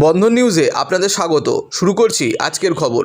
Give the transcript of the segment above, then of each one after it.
বন্ধন নিউজে আপনাদের স্বাগত। শুরু করছি আজকের খবর।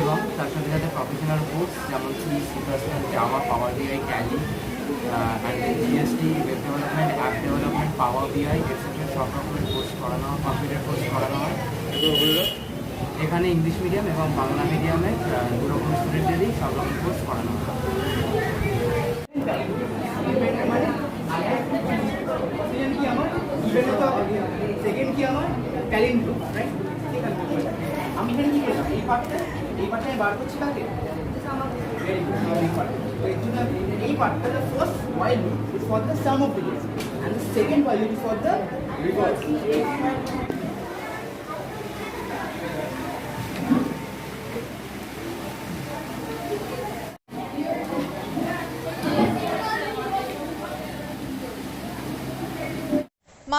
এবং তার সাথে সাথে প্রফেশনাল কোর্স যেমন C C plus plus Java power BI and GST web development app development power BI etcetera সব রকমের কোর্স করানো হয় কম্পিউটার কোর্স করানো হয়। এখানে ইংলিশ মিডিয়াম এবং বাংলা মিডিয়ামে দু রকম স্টুডেন্টেরই সব রকম কোর্স করানো হয়। সেকেন্ড কি আমি এখানে কি এই পার্টটা এই পার্টটা আমি বার করছি কাকে এই পার্টটা the first while loop is for the sum of the and the second while loop is for the reverse